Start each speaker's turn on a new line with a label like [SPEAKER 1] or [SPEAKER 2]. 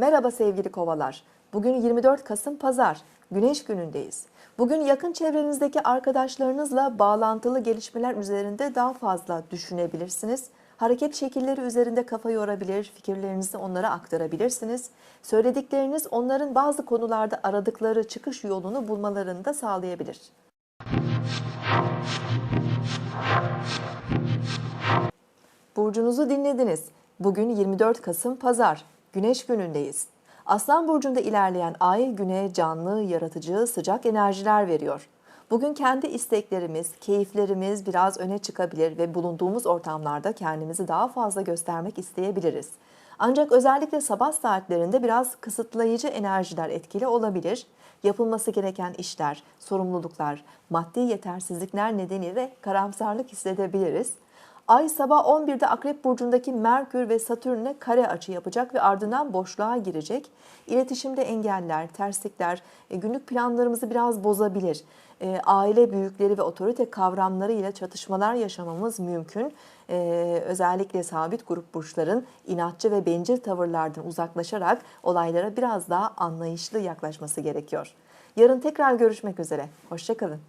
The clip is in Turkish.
[SPEAKER 1] Merhaba sevgili kovalar. Bugün 24 Kasım Pazar. Güneş günündeyiz. Bugün yakın çevrenizdeki arkadaşlarınızla bağlantılı gelişmeler üzerinde daha fazla düşünebilirsiniz. Hareket şekilleri üzerinde kafa yorabilir, fikirlerinizi onlara aktarabilirsiniz. Söyledikleriniz onların bazı konularda aradıkları çıkış yolunu bulmalarını da sağlayabilir. Burcunuzu dinlediniz. Bugün 24 Kasım Pazar. Güneş günündeyiz. Aslan burcunda ilerleyen ay güne canlı, yaratıcı, sıcak enerjiler veriyor. Bugün kendi isteklerimiz, keyiflerimiz biraz öne çıkabilir ve bulunduğumuz ortamlarda kendimizi daha fazla göstermek isteyebiliriz. Ancak özellikle sabah saatlerinde biraz kısıtlayıcı enerjiler etkili olabilir. Yapılması gereken işler, sorumluluklar, maddi yetersizlikler nedeniyle karamsarlık hissedebiliriz. Ay sabah 11'de Akrep Burcu'ndaki Merkür ve Satürn'e kare açı yapacak ve ardından boşluğa girecek. İletişimde engeller, terslikler, e, günlük planlarımızı biraz bozabilir. E, Aile büyükleri ve otorite kavramları ile çatışmalar yaşamamız mümkün. E, Özellikle sabit grup burçların inatçı ve bencil tavırlardan uzaklaşarak olaylara biraz daha anlayışlı yaklaşması gerekiyor. Yarın tekrar görüşmek üzere. Hoşçakalın.